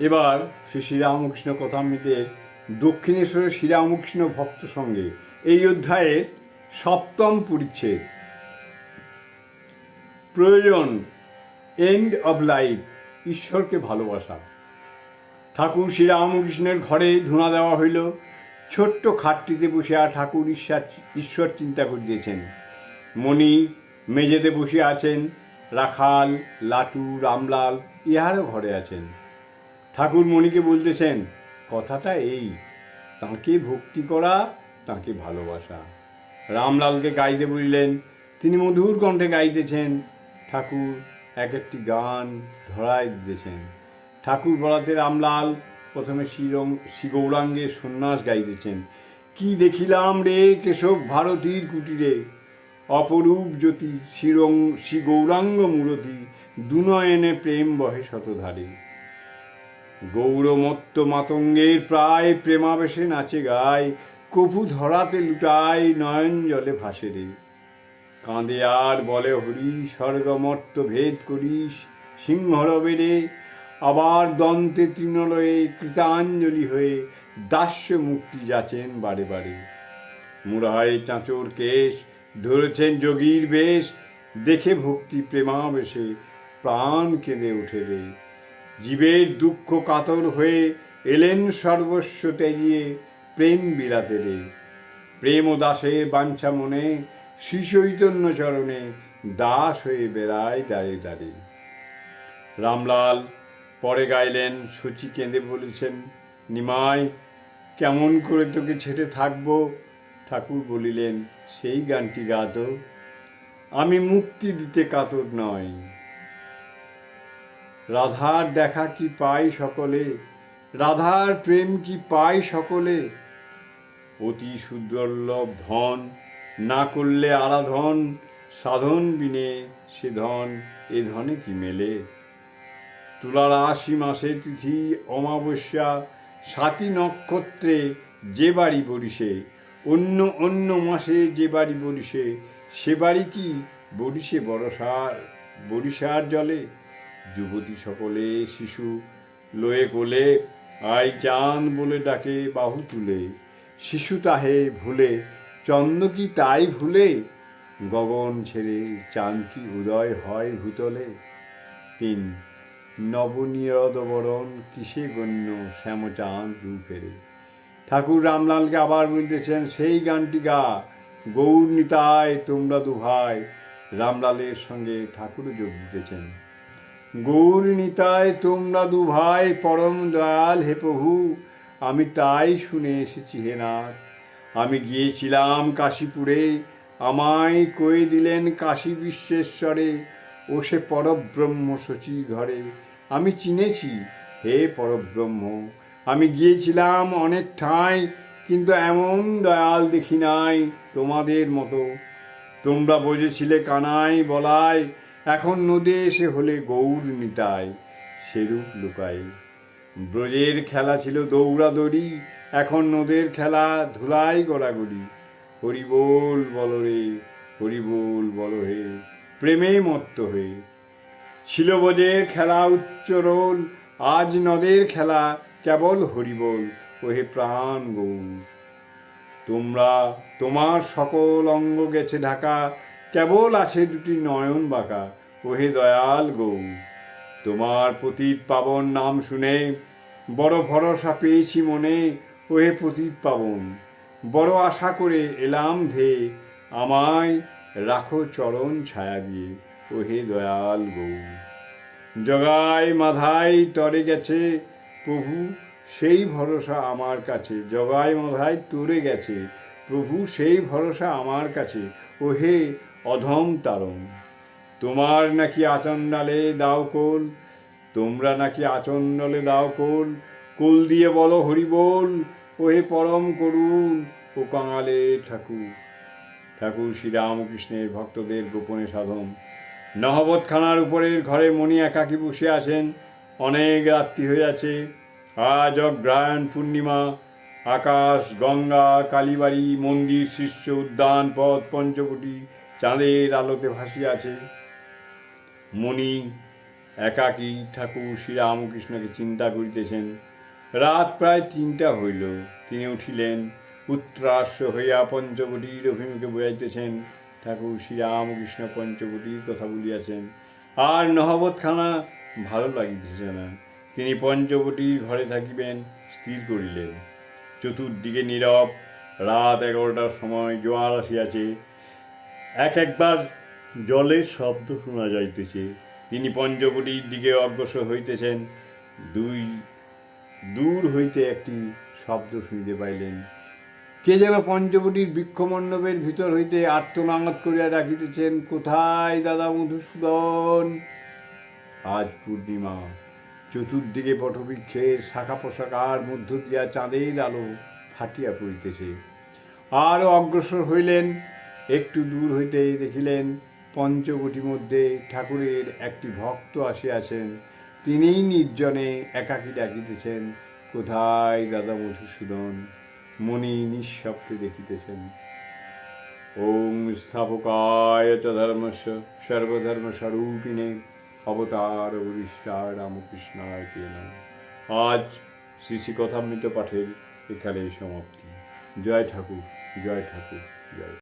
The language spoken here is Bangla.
এবার শ্রী শ্রীরামকৃষ্ণ কথামৃতের দক্ষিণেশ্বরের শ্রীরামকৃষ্ণ ভক্ত সঙ্গে এই অধ্যায়ে সপ্তম পরিচ্ছেদ। প্রয়োজন এন্ড অব লাইফ ঈশ্বরকে ভালোবাসা। ঠাকুর শ্রীরামকৃষ্ণের ঘরে ধুনা দেওয়া হইল। ছোট্ট খাটটিতে বসিয়া ঠাকুর ঈশ্বর ঈশ্বর চিন্তা করিতেছেন। মণি মেঝেতে বসে আছেন, রাখাল, লাটু, রামলাল ইহারও ঘরে আছেন। ঠাকুর মণিকে বলতেছেন, কথাটা এই, তাঁকে ভক্তি করা, তাঁকে ভালোবাসা। রামলালকে গাইতে বলিলেন, তিনি মধুর কণ্ঠে গাইতেছেন। ঠাকুর এক একটি গান ধরায় দিতেছেন। ঠাকুর বলাতে রামলাল প্রথমে শ্রীরং শ্রী গৌরাঙ্গের সন্ন্যাস গাইতেছেন। কি দেখিলাম রে কেশব ভারতীর কুটিরে? অপরূপ জ্যোতি, শ্রীরং শ্রী গৌরাঙ্গ মূরতি দুনয়নে প্রেম বহে শতধারে। গৌরমত্ত মাতঙ্গের প্রায় প্রেমাবেশে নাচে গায়, কভু ধরাতে লুটায় নয়ন জলে ভাসে রে। কাঁদে আর বলে হরি স্বর্গমর্ত ভেদ করিস, সিংহরবে রে। আবার দন্তে তৃণলয়ে কৃতাঞ্জলি হয়ে দাস্য মুক্তি যাচেন বারে বারে। মুরায় চাঁচোর কেশ, ধরেছেন যোগীর বেশ। দেখে ভক্তি প্রেমাবেশে প্রাণ কেঁদে উঠে রে। জীবের দুঃখ কাতর হয়ে এলেন সর্বস্ব ত্যাগিয়ে প্রেম বিলাতে রে প্রেম ও দাসের বাঞ্ছা মনে শ্রী চৈতন্য চরণে দাস হয়ে বেড়ায় দাঁড়ে দাঁড়ে রামলাল পরে গাইলেন সচি কেঁদে বলেছেন, নিমাই, কেমন করে তোকে ছেড়ে থাকব? ঠাকুর বলিলেন, সেই গানটি গাত আমি মুক্তি দিতে কাতর নয়। রাধার দেখা কি পাই সকলে? রাধার প্রেম কি পাই সকলে? অতি সুদুর্লভ ধন, না করলে আরাধন, সাধন বিনে সে ধন, এ ধনে কি মেলে? তুলার আশি মাসে তিথি অমাবস্যা সাতি নক্ষত্রে যে বাড়ি বরিশে, অন্য অন্য মাসে যে বাড়ি বরিশে, সে বাড়ি কি বরিশে বরসার বরিশার জলে? যুবতী সকলে শিশু লয়ে কোলে, আই চাঁদ বলে ডাকে বাহু তুলে। শিশু তাহে ভুলে, চন্দ্র কি তাই ভুলে? গগন ছেড়ে চাঁদ কি উদয় হয় ভূতলে? তিন নবনীরদ বরণ কিসে গণ্য শ্যামচাঁদ রূপেরে ঠাকুর রামলালকে আবার বলতেছেন, সেই গানটি গা, গৌর নিতায় তোমরা দুভাই রামলালের সঙ্গে ঠাকুরও যোগ দিতেছেন। গৌর তোমরা দু ভাই পরম দয়াল হে প্রভু। আমি তাই শুনে এসেছি হে নাথ। আমি গিয়েছিলাম কাশীপুরে, আমায় কয়ে দিলেন কাশী বিশ্বেশ্বরে ও সে পরব্রহ্ম শচীর ঘরে। আমি চিনেছি, হে পরব্রহ্ম, আমি গিয়েছিলাম অনেক ঠাঁই, কিন্তু এমন দয়াল দেখি নাই তোমাদের মতো। তোমরা বোঝেছিলে কানাই বলাই এখন নদে এসে হলে গৌর নিতাই, সেরূপ লুকাই। ব্রজের খেলা ছিল দৌড়াদৌড়ি, এখন নদের খেলা ধুলাই গড়াগড়ি। হরিবোল বল রে, হরিবোল বল হে, প্রেমে মত্ত হয়ে ছিল বোঝের খেলা উচ্চরোল আজ নদের খেলা কেবল হরিবোল, ওহে প্রাণ গৌর। তোমরা, তোমার সকল অঙ্গ গেছে ঢাকা কেবল আছে দুটি নয়ন বাঁকা। ওহে দয়াল গৌ, তোমার পতিত পাবন নাম শুনে বড় ভরসা পেয়েছি মনে। ওহে পতিত পাবন, বড় আশা করে এলাম ধে, আমায় রাখো চরণ ছায়া দিয়ে। ওহে দয়াল গৌ, জগাই মাধাই তরে গেছে, প্রভু সেই ভরসা আমার কাছে। জগাই মাধাই তরে গেছে, প্রভু সেই ভরসা আমার কাছে। ওহে অধম তারণ, তোমার নাকি আচণ্ডালে দাও কোল, তোমরা নাকি আচণ্ডলে দাও কোল কোল দিয়ে বলো হরি বল ওহে পরম করুণ ও কাঙালে ঠাকুর। ঠাকুর শ্রীরামকৃষ্ণের ভক্তদের গোপনে সাধন। নহবতখানার উপরের ঘরে মণি একাকী বসে আছেন, অনেক রাত্রি হয়ে আছে আজ অগ্রায়ণ পূর্ণিমা আকাশ, গঙ্গা, কালীবাড়ি, মন্দির শীর্ষ উদ্যান, পথ, পঞ্চবটি চাঁদের আলোতে ভাসিয়ে আছে মণি একাকী ঠাকুর শ্রীরামকৃষ্ণকে চিন্তা করিতেছেন। রাত প্রায় তিনটা হইল। তিনি উঠিলেন, উত্তরাশ্ব হইয়া পঞ্চবটির অভিমুখে বইয়াইতেছেন ঠাকুর শ্রীরামকৃষ্ণ পঞ্চবটির কথা বলিয়াছেন। আর নহবতখানা ভালো লাগিতেছে না। তিনি পঞ্চবটির ঘরে থাকিবেন, স্থির করিলেন। চতুর্দিকে নীরব। রাত এগারোটার সময় জোয়ার আসিয়াছে। এক একবার জলের শব্দ শোনা যাইতেছে। তিনি পঞ্চবটির দিকে অগ্রসর হইতেছেন। দুই, দূর হইতে একটি শব্দ শুনিতে পাইলেন। কে যেন পঞ্চবটির বৃক্ষমণ্ডপের ভিতর হইতে আত্মনাঙত করিয়া ডাকিতেছেন, কোথায় দাদা মধুসূদন? আজ পূর্ণিমা। চতুর্দিকে পটবৃক্ষের শাখা পোশাকার মধ্য দিয়া চাঁদের আলো ফাটিয়া পড়িতেছে। আরও অগ্রসর হইলেন, একটু দূর হইতে দেখিলেন পঞ্চবটি মধ্যে ঠাকুরের একটি ভক্ত আসিয়াছেন। তিনিই নির্জনে একাকী ডাকিতেছেন, কোথায় দাদা মধুসূদন? মণি নিঃশব্দে দেখিতেছেন। ওং স্থাপকায় চ ধর্মস্য, সর্বধর্মস্বরূপিণে অবতার বরিষ্ঠার রামকৃষ্ণায় কে নমঃ। আজ শ্রী শ্রী কথামৃত পাঠের এখানে সমাপ্তি জয় ঠাকুর জয় ঠাকুর, জয়